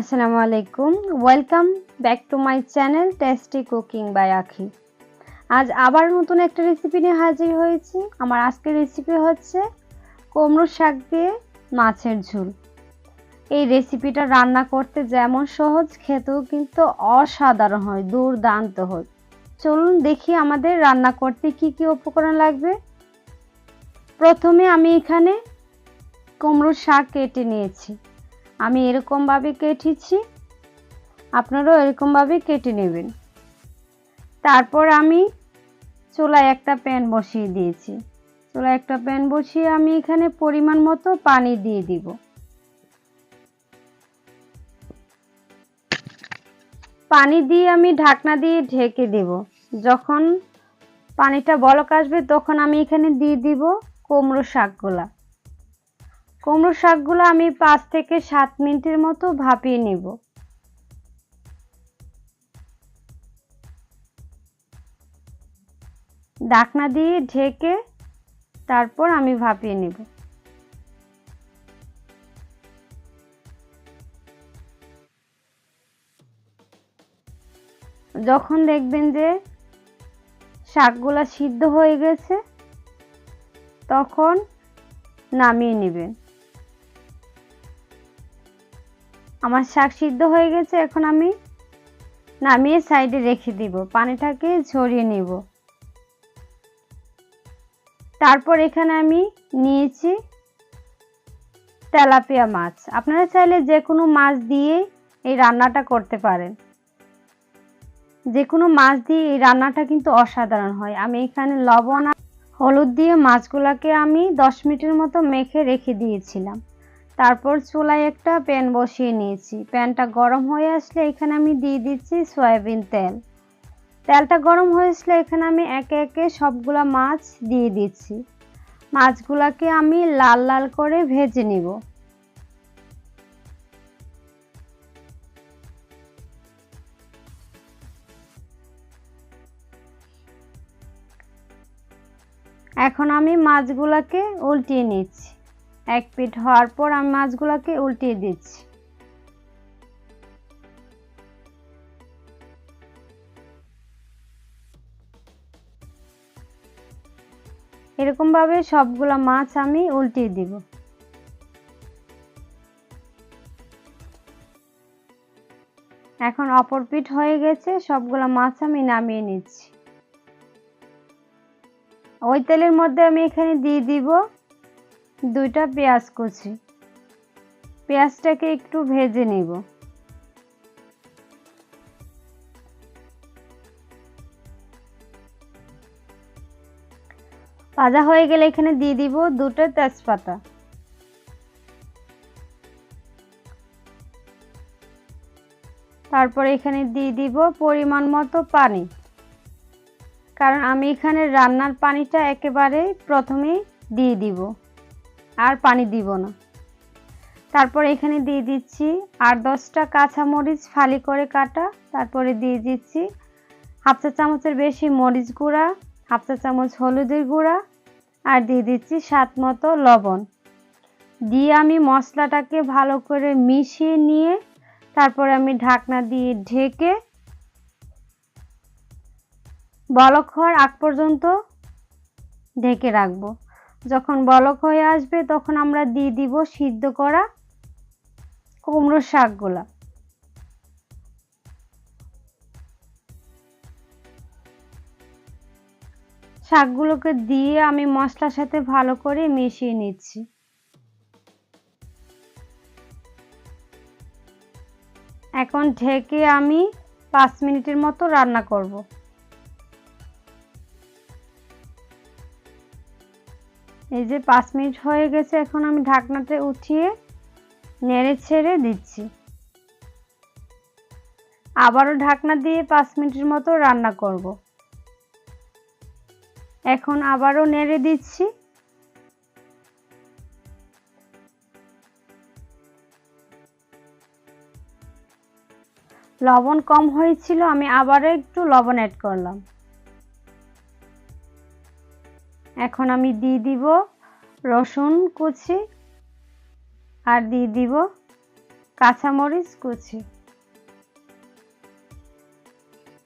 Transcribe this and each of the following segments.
আসসালামু আলাইকুম। Welcome back to my channel tasty cooking by Akhi আজ আবার নতুন একটা রেসিপি নিয়ে হাজির হয়েছি। আমার আজকের রেসিপি হচ্ছে কুমড়ো শাক দিয়ে মাছের ঝোল। এই রেসিপিটা রান্না করতে যেমন সহজ, খেতেও কিন্তু অসাধারণ হয়, দুর্দান্ত হয়। চলুন দেখি আমাদের রান্না করতে কি কি উপকরণ লাগবে। প্রথমে আমি এখানে কুমড়ো শাক কেটে নিয়েছি। আমি এরকমভাবে কেটেছি, আপনারাও এরকমভাবে কেটে নেবেন। তারপর আমি চুলায় একটা প্যান বসিয়ে দিয়েছি। চুলায় একটা প্যান বসিয়ে আমি এখানে পরিমাণ মতো পানি দিয়ে দিব। পানি দিয়ে আমি ঢাকনা দিয়ে ঢেকে দেব। যখন পানিটা বলক আসবে, তখন আমি এখানে দিয়ে দিব কুমড়ো শাকগুলা। কুমড়ো শাকগুলো আমি পাঁচ থেকে সাত মিনিটের মতো ভাপিয়ে নেব। ডাকনা দিয়ে ঢেকে তারপর আমি ভাপিয়ে নেব। যখন দেখবেন যে শাকগুলা সিদ্ধ হয়ে গেছে, তখন নামিয়ে নেবেন। আমার শাক সিদ্ধ হয়ে গেছে, এখন আমি নামিয়ে সাইডে রেখে দিব। পানিটাকে ঝরিয়ে নিব। তারপর এখানে আমি নিয়েছি তেলাপিয়া মাছ। আপনারা চাইলে যে কোনো মাছ দিয়ে এই রান্নাটা করতে পারেন। যে কোনো মাছ দিয়ে এই রান্নাটা কিন্তু অসাধারণ হয়। আমি এখানে লবণ হলুদ দিয়ে মাছগুলোকে আমি দশ মিনিটের মতো মেখে রেখে দিয়েছিলাম। তারপর চুলায় একটা প্যান বসিয়ে নিয়েছি। প্যানটা গরম হয়ে আসলে এখানে আমি দিয়ে দিচ্ছি সয়াবিন তেল। তেলটা গরম হয়ে আসলে এখানে আমি একে একে সবগুলা মাছ দিয়ে দিচ্ছি। মাছগুলাকে আমি লাল লাল করে ভেজে নিব। এখন আমি মাছগুলাকে উল্টিয়ে নিচ্ছি। এক পিঠ হওয়ার পর আমি মাছগুলোকে উল্টিয়ে দিচ্ছি। এরকমভাবে সবগুলো মাছ আমি উল্টিয়ে দিব। এখন অপর পিঠ হয়ে গেছে, সবগুলো মাছ আমি নামিয়ে নিচ্ছি। ওই তেলের মধ্যে আমি এখানে দিয়ে দিব দুইটা পেঁয়াজ কুচি। পেঁয়াজটাকে একটু ভেজে নেব। ভাজা হয়ে গেলে এখানে দিয়ে দিব দুটো তেজপাতা। তারপর এখানে দিয়ে দিব পরিমাণ মতো পানি। কারণ আমি এখানে রান্নার পানিটা একেবারে প্রথমেই দিয়ে দিব। আর পানি দিব না। তারপর এখানে দিয়ে দিচ্ছি আর দশটা কাঁচামরিচ ফালি করে কাটা। তারপরে দিয়ে দিচ্ছি হাফ চা চামচের বেশি মরিচ গুঁড়া, হাফ চা চামচ হলুদের গুঁড়া আর দিয়ে দিচ্ছি স্বাদ মতো লবণ। দিয়ে আমি মশলাটাকে ভালো করে মিশিয়ে নিয়ে তারপরে আমি ঢাকনা দিয়ে ঢেকে বলক হওয়ার আগ পর্যন্ত ঢেকে রাখব। যখন বলক হয়ে আসবে, তখন আমরা দিয়ে দিব সিদ্ধ করা কুমড়োর শাকগুলা। শাকগুলোকে দিয়ে আমি মশলার সাথে ভালো করে মিশিয়ে নিচ্ছি। এখন ঢেকে আমি পাঁচ মিনিটের মতো রান্না করব। এই যে পাঁচ মিনিট হয়ে গেছে, এখন আমি ঢাকনাতে উঠিয়ে নেড়ে ছেড়ে দিচ্ছি। আবারও ঢাকনা দিয়ে পাঁচ মিনিটের মতো রান্না করব। এখন আবারও নেড়ে দিচ্ছি। লবণ কম হয়েছিল, আমি আবারও একটু লবণ অ্যাড করলাম। এখন আমি দিয়ে দিব রসুন কুচি আর দিয়ে দিব কাঁচামরিচ কুচি।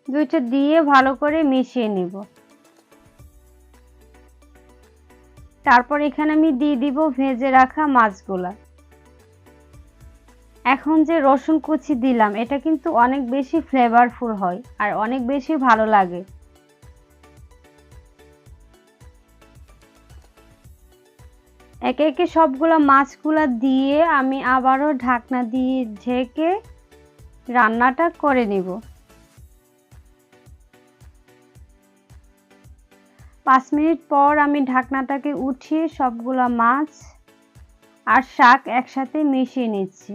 দুইটা দিয়ে ভালো করে মিশিয়ে নিব। তারপর এখানে আমি দিয়ে দিব ভেজে রাখা মাছগুলা। এখন যে রসুন কুচি দিলাম, এটা কিন্তু অনেক বেশি ফ্লেভারফুল হয় আর অনেক বেশি ভালো লাগে। একে একে সবগুলো মাছগুলো দিয়ে আমি আবারও ঢাকনা দিয়ে ঢেকে রান্নাটা করে নিব। পাঁচ মিনিট পর আমি ঢাকনাটাকে উঠিয়ে সবগুলো মাছ আর শাক একসাথে মিশিয়ে নিচ্ছি।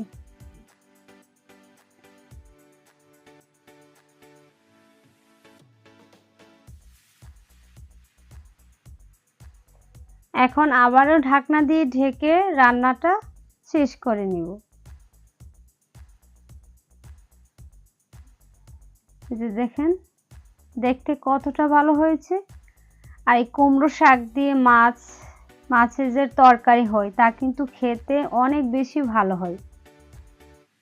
এখন আবারও ঢাকনা দিয়ে ঢেকে রান্নাটা শেষ করে নিব। যে দেখেন, দেখতে কতটা ভালো হয়েছে। আর এই কুমড়ো শাক দিয়ে মাছ, মাছের যে তরকারি হয়, তা কিন্তু খেতে অনেক বেশি ভালো হয়।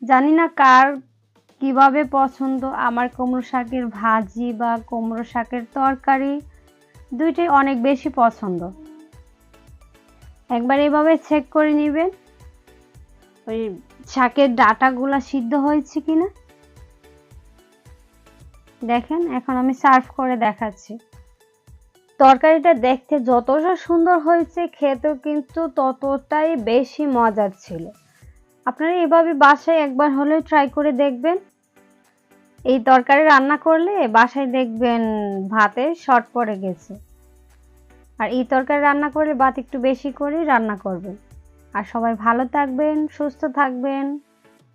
জানি না কার কীভাবে পছন্দ, আমার কুমড়ো শাকের ভাজি বা কুমড়ো শাকের তরকারি, দুইটাই অনেক বেশি পছন্দ। একবার এভাবে চেক করে নেবেন। ওই শাকের ডাটাগুলো সিদ্ধ হয়েছে কিনা? দেখেন, এখন আমি সার্ভ করে দেখাচ্ছি। তরকারিটা দেখতে যতটা সুন্দর হয়েছে, খেতেও কিন্তু ততটাই বেশি মজার ছিল। আপনারা এভাবে বাসায় একবার হলেও ট্রাই করে দেখবেন। এই তরকারি রান্না করলে বাসায় দেখবেন ভাতে শর্ট পড়ে গেছে। আর এই তরকারি রান্না করলে বাত একটু বেশি করে রান্না করবেন। আর সবাই ভালো থাকবেন, সুস্থ থাকবেন।